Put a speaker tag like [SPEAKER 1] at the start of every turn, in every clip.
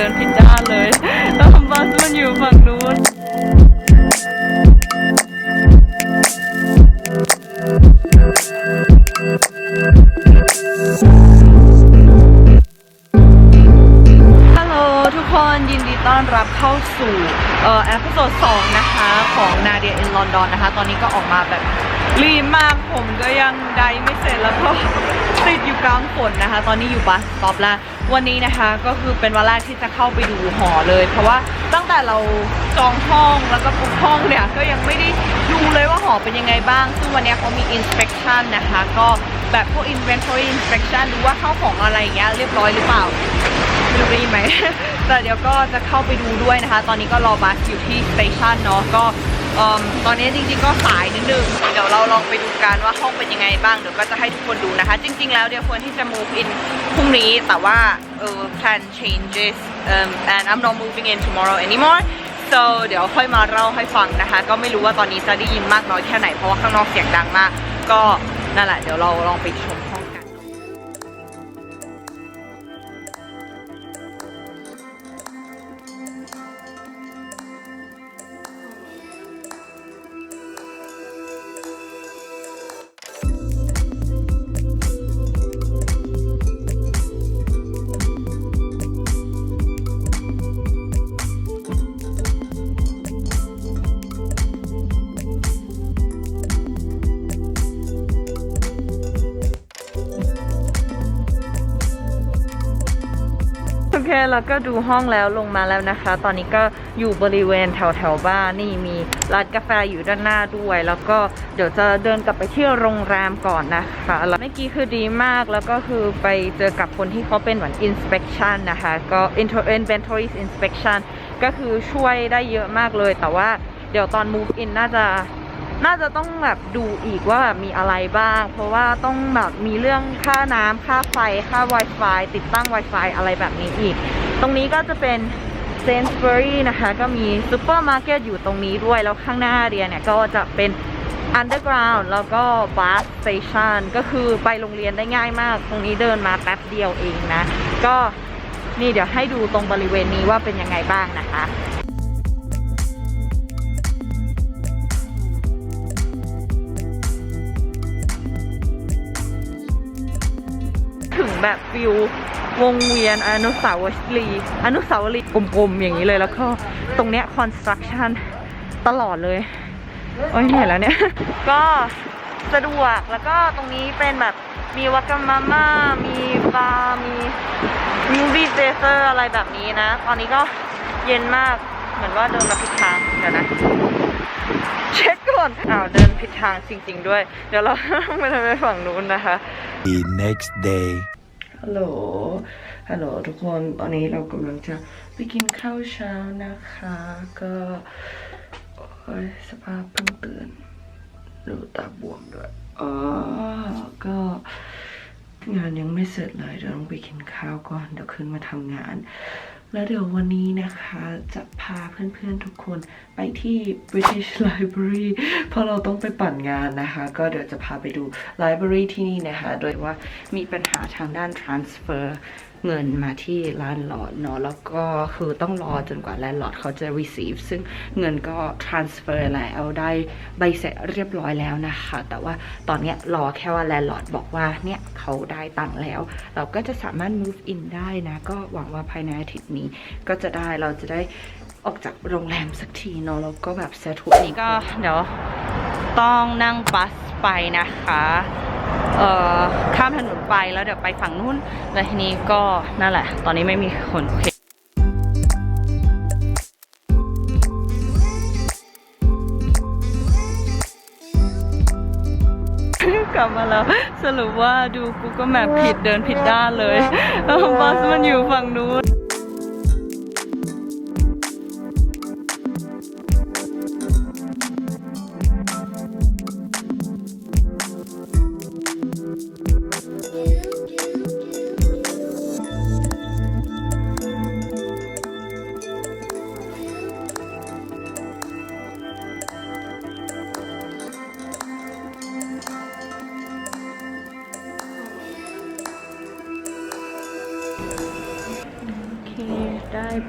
[SPEAKER 1] ดินผิดด้านเลยแล้วบัสมันอยู่ฝั่งนู้นฮัลโหลทุกคนยินดีต้อนรับเข้าสู่เอ่อเอพิโซด2นะคะของนาเดียอินลอนดอนนะคะ ตอนนี้ก็ออกมาแบบรีบมากผมก็ยังไดไม่เสร็จแล้วก็ติดอยู่กลางฝนนะคะ ตอนนี้อยู่บัสสต็อปแล้ว วันนี้นะคะก็คือเป็นวันแรกที่จะเข้าไปดูหอเลย เพราะว่าตั้งแต่เราจองห้องแล้วก็บุ๊กห้องเนี่ยก็ยังไม่ได้ดูเลยว่าหอเป็นยังไงบ้าง ซึ่งวันนี้เขามี inspection นะคะ ก็แบบพวก inventory inspection ดูว่าเข้าของอะไรอย่างเงี้ยเรียบร้อยหรือเปล่าไม่รู้ได้ยินไหม แต่เดี๋ยวก็จะเข้าไปดูด้วยนะคะ ตอนนี้ก็รอบัสอยู่ที่สเตชันเนาะก็ เอิ่มตอนนี้จริงๆก็สายนิดนึง เดี๋ยวเราลองไปดูกันว่าห้องเป็นยังไงบ้าง เดี๋ยวก็จะให้ทุกคนดูนะคะ จริง ๆ แล้วเดี๋ยวควรที่จะ move in พรุ่งนี้ แต่ว่าเออ plan changes um, and I'm not moving in tomorrow anymore so เดี๋ยวค่อยมาเล่าให้ฟังนะคะ ก็ไม่รู้ว่าตอนนี้จะได้ยินมากน้อยแค่ไหน เพราะว่าข้างนอกเสียงดังมาก ก็นั่นแหละ เดี๋ยวเราลองไปชม เคแล้วก็ดูห้องแล้วลงมาแล้วนะคะ ตอนนี้ก็อยู่บริเวณแถวแถวบ้านนี่มีร้านกาแฟอยู่ด้านหน้าด้วย แล้วก็เดี๋ยวจะเดินกลับไปที่โรงแรมก่อนนะคะแล้วเมื่อกี้คือดีมากแล้วก็คือไปเจอกับคนที่เขาเป็นเหมือน inspection นะคะก็ inventory inspection ก็คือช่วยได้เยอะมากเลย แต่ว่าเดี๋ยวตอน move in น่าจะ น่าจะต้องแบบดูอีกว่าแบบมีอะไรบ้าง เพราะว่าต้องแบบมีเรื่องค่าน้ำค่าไฟค่า Wi-Fi ติดตั้ง Wi-Fi อะไรแบบนี้อีก ตรงนี้ก็จะเป็น s a i n s b u r y นะคะ ก็มีซูเปอร์มาร์เก็ตอยู่ตรงนี้ด้วย แล้วข้างหน้าเรียนเนี่ยก็จะเป็น Underground แล้วก็ Bus Station ก็คือไปโรงเรียนได้ง่ายมาก ตรงนี้เดินมาแป๊บเดียวเองนะ ก็นี่เดี๋ยวให้ดูตรงบริเวณนี้ว่าเป็นยังไงบ้างนะคะ แบบฟิววงเวียนอนุสาวรีย์อนุสาวรีย์กลมๆอย่างนี้เลยแล้วก็ตรงเนี้ยคอนสตรักชั่นตลอดเลยโอ้ยเหนื่อยแล้วเนี่ย ก็สะดวกแล้วก็ตรงนี้เป็นแบบมีวากามาม่ามีบาร์มีมูวี่เจเซอร์อะไรแบบนี้นะ ตอนนี้ก็เย็นมากเหมือนว่าเดินมาผิดทางเดี๋ยวนะ เช็คก่อนอ้าวเดินผิดทางจริง ๆ ด้วย เดี๋ยวเราไปทางไปฝั่งนู้นนะคะ
[SPEAKER 2] The next day.
[SPEAKER 1] ฮัลโหล ฮัลโหลทุกคนตอนนี้เรากำลังจะไปกินข้าวเช้านะคะ ก็สภาพเพิ่งตื่นดูตาบวมด้วยอ๋อก็งานยังไม่เสร็จเลยเดี๋ยวต้องไปกินข้าวก่อน เดี๋ยวขึ้นมาทำงาน แล้วเดี๋ยววันนี้นะคะจะพาเพื่อนๆทุกคนไปที่ British Library เพราะเราต้องไปปั่นงานนะคะ ก็เดี๋ยวจะพาไปดู Library ที่นี่นะคะ โดยว่ามีปัญหาทางด้าน transfer เงินมาที่ร้านหลอดเนาะแล้วก็คือต้องรอจนกว่าแลนด์ลอร์ดเขาจะ receive ซึ่งเงินก็ transfer แล้วได้ใบเสร็จเรียบร้อยแล้วนะคะ แต่ว่าตอนเนี้ยรอแค่ว่าแลนด์ลอร์ดบอกว่าเนี่ยเขาได้ตังค์แล้ว เราก็จะสามารถ move in ได้นะ ก็หวังว่าภายในอาทิตย์นี้ก็จะได้เราจะได้ออกจากโรงแรมสักทีเนาะแล้วก็แบบเซตทุกนี้ก็เดี๋ยวต้องนั่งบัสไปนะคะ ข้ามถนนไปแล้วเดี๋ยวไปฝั่งนู้น แล้วทีนี้ก็นั่นแหละ ตอนนี้ไม่มีคนโอเคกลับมาแล้วสรุปว่าดูกูก็แมพผิดเดินผิดด้านเลยบัสมันอยู่ฝั่งนู้น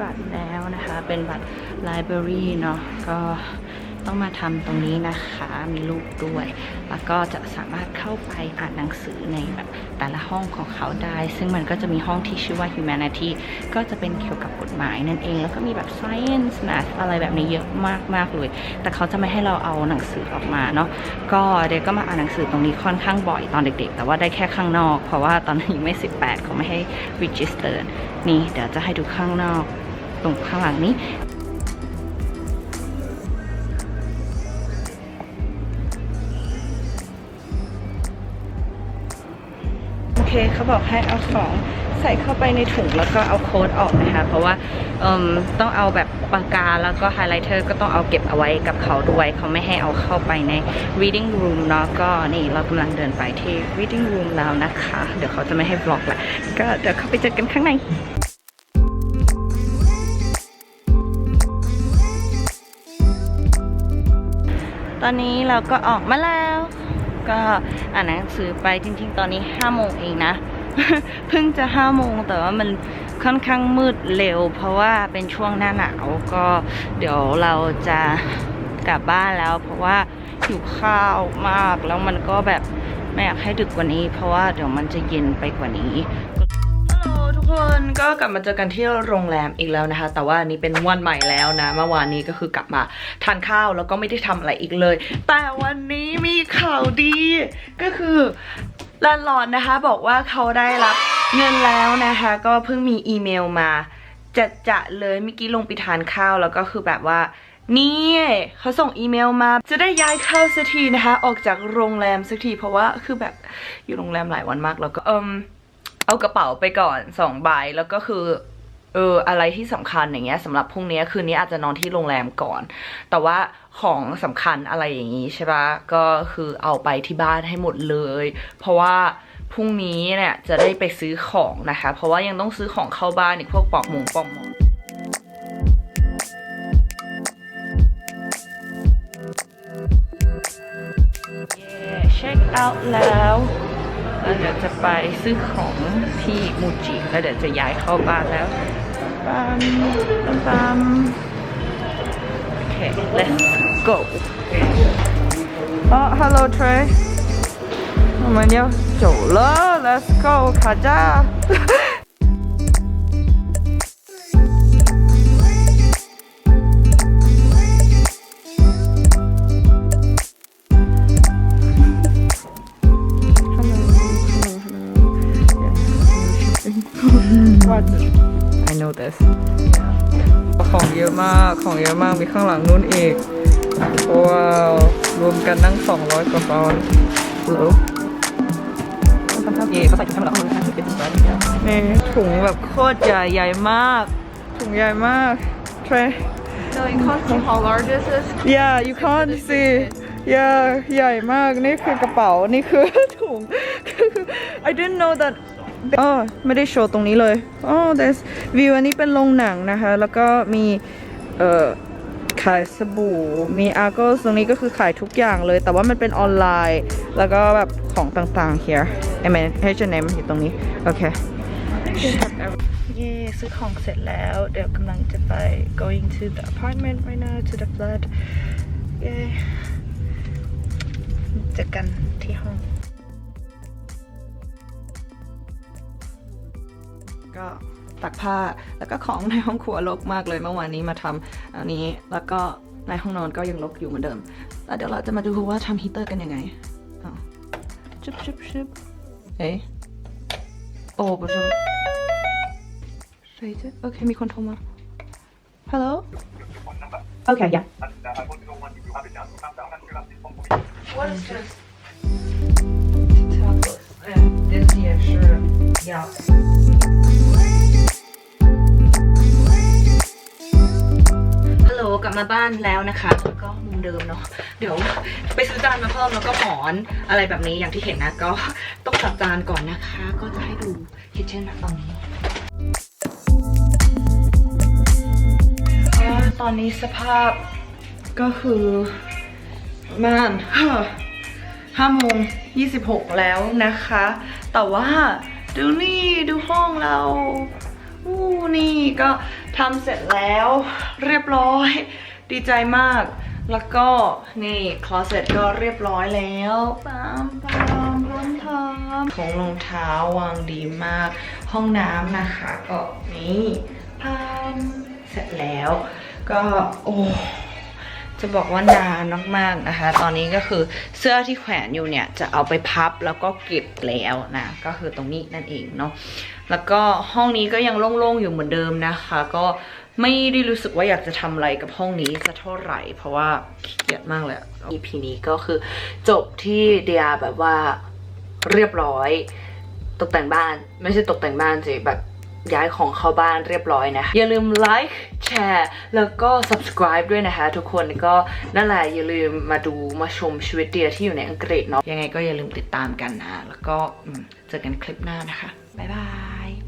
[SPEAKER 1] บัตรแล้วนะคะ เป็นบัตร library เนาะก็ต้องมาทำตรงนี้นะคะ มีรูปด้วย แล้วก็จะสามารถเข้าไปอ่านหนังสือในแบบแต่ละห้องของเขาได้ ซึ่งมันก็จะมีห้องที่ชื่อว่า humanity ก็จะเป็นเกี่ยวกับกฎหมายนั่นเอง แล้วก็มีแบบ science math อะไรแบบนี้เยอะมากๆเลย แต่เขาจะไม่ให้เราเอาหนังสือออกมาเนาะ ก็เด็กก็มาอ่านหนังสือตรงนี้ค่อนข้างบ่อยตอนเด็กๆ แต่ว่าได้แค่ข้างนอก เพราะว่าตอนนั้นยังไม่ 18เขาไม่ให้ register นี่เดี๋ยวจะให้ดูข้างนอก ตรงข้างหลังนี้โอเคเขาบอกให้เอาของใส่เข้าไปในถุงแล้วก็เอาโค้ดออกนะคะ เพราะว่าต้องเอาแบบปากกาแล้วก็ไฮไลท์เตอร์ก็ต้องเอาเก็บเอาไว้กับเขาด้วย เขาไม่ให้เอาเข้าไปใน reading room เนาะก็นี่เรากำลังเดินไปที่ reading room แล้วนะคะ เดี๋ยวเขาจะไม่ให้บล็อกละก็เดี๋ยวเข้าไปเจอกันข้างใน ตอนนี้เราก็ออกมาแล้ว ก็อ่านหนังสือไปจริง ๆ ตอนนี้5โมงเองนะเพิ่งจะ5โมงแต่ว่ามันค่อนข้างมืดเร็ว เพราะว่าเป็นช่วงหน้าหนาวก็เดี๋ยวเราจะกลับบ้านแล้ว เพราะว่าหิวข้าวมากแล้วมันก็แบบไม่อยากให้ดึกกว่านี้ เพราะว่าเดี๋ยวมันจะเย็นไปกว่านี้ คนก็กลับมาเจอกันที่โรงแรมอีกแล้วนะคะ แต่ว่านี้เป็นวันใหม่แล้วนะ เมื่อวานนี้ก็คือกลับมาทานข้าวแล้วก็ไม่ได้ทำอะไรอีกเลย แต่วันนี้มีข่าวดี ก็คือแลนด์ลอร์ดนะคะ บอกว่าเขาได้รับเงินแล้วนะคะ ก็เพิ่งมีอีเมลมาจะจะเลยเมื่อกี้ลงไปทานข้าวแล้วก็คือแบบว่านี่เขาส่งอีเมลมา จะได้ย้ายเข้าสักทีนะคะ ออกจากโรงแรมสักทีเพราะว่าคือแบบอยู่โรงแรมหลายวันมากแล้วก็เอิม เอากระเป๋าไปก่อนสองใบแล้วก็คือเอออะไรที่สำคัญอย่างเงี้ยสำหรับพรุ่งนี้คืนนี้อาจจะนอนที่โรงแรมก่อน แต่ว่าของสำคัญอะไรอย่างงี้ใช่ปะก็คือเอาไปที่บ้านให้หมดเลย เพราะว่าพรุ่งนี้เนี่ยจะได้ไปซื้อของนะคะ เพราะว่ายังต้องซื้อของเข้าบ้านอีกพวกปอกหมูปอกหมอนเช็คเอาท์แล้ว แล้วเดี๋ยวจะไปซื้อของที่มูจิแล้วเดี๋ยวจะย้ายเข้าบ้านแล้วปั๊มปั๊มปั๊มโอเค let's go 哦，Hello Trey，我们要走了，Let's go，卡扎。 ของเยอะมาก ของเยอะมาก มีข้างหลังนู้นอีก ว้าว รวมกันนั่ง 200 กว่าปอนด์หรือเย่เขาใส่ถุงให้เราคนละ50เป็นนี่ถุงแบบโคตรใหญ่ใหญ่มาก ถุงใหญ่มาก Try
[SPEAKER 3] So it costs you how large this is?
[SPEAKER 1] Yeah you can't see Yeah ใหญ่มาก นี่คือกระเป๋า นี่คือถุง I didn't know that อ๋อไม่ได้โชว์ตรงนี้เลยอ๋อ there's view อันนี้เป็นโรงหนังนะคะ แล้วก็มีเอ่อขายสบู่ มีอาร์โกตรงนี้ก็คือขายทุกอย่างเลย แต่ว่ามันเป็นออนไลน์ แล้วก็แบบของต่างๆ here I mean H&M อยู่ตรงนี้ โอเค เย้ซื้อของเสร็จแล้ว เดี๋ยวกำลังจะไป going to the apartment right now to the flat เย้เจอกันที่ห้อง ก็ตักผ้าแล้วก็ของในห้องครัวรกมากเลยเมื่อวานนี้มาทำอันนี้แล้วก็ในห้องนอนก็ยังรกอยู่เหมือนเดิมแล้วเดี๋ยวเราจะมาดูว่าทำฮีเตอร์กันยังไงอ้าวชุบชุบชุบเอ๊ะโอ้不是谁这 โอเคมีคนโทรมา Hello Okay yeah
[SPEAKER 4] What is this? Tacos. And this 也是要。 ลับมาบ้านแล้วนะคะแล้วก็มุมเดิมเนาะเดี๋ยวไปซื้อจานมาเพิ่มแล้วก็หมอนอะไรแบบนี้อย่างที่เห็นนะก็ต้องจัดจานก่อนนะคะ ก็จะให้ดูคิทเช่นนะตอนนี้ก็ตอนนี้สภาพก็คือม่านห้าโมงยี่สิบหกแล้วนะคะ แต่ว่าดูนี่ดูห้องเราอู้นี่ก็
[SPEAKER 1] ทำเสร็จแล้วเรียบร้อย ดีใจมาก แล้วก็นี่คลอเซ็ตก็เรียบร้อยแล้วปามปามพร้อมทำของรองเท้าวางดีมาก ห้องน้ำนะคะก็นี่พามเสร็จแล้ว ก็โอ้ จะบอกว่านานมากๆนะคะ ตอนนี้ก็คือเสื้อที่แขวนอยู่เนี่ยจะเอาไปพับแล้วก็เก็บแล้วนะ ก็คือตรงนี้นั่นเองเนาะ แล้วก็ห้องนี้ก็ยังโล่งๆอยู่เหมือนเดิมนะคะ ก็ไม่ได้รู้สึกว่าอยากจะทำอะไรกับห้องนี้สักเท่าไหร่ เพราะว่าเกียจมากเลย EP นี้ก็คือจบที่เดียแบบว่าเรียบร้อย ตกแต่งบ้านไม่ใช่ตกแต่งบ้านสิแบบ ย้ายของเข้าบ้านเรียบร้อยนะ อย่าลืมไลค์แชร์แล้วก็ subscribe ด้วยนะคะ ทุกคนก็นั่นแหละอย่าลืมมาดูมาชมชีวิตเดียที่อยู่ในอังกฤษเนาะยังไงก็อย่าลืมติดตามกันนะ แล้วก็เจอกันคลิปหน้านะคะ บ๊ายบาย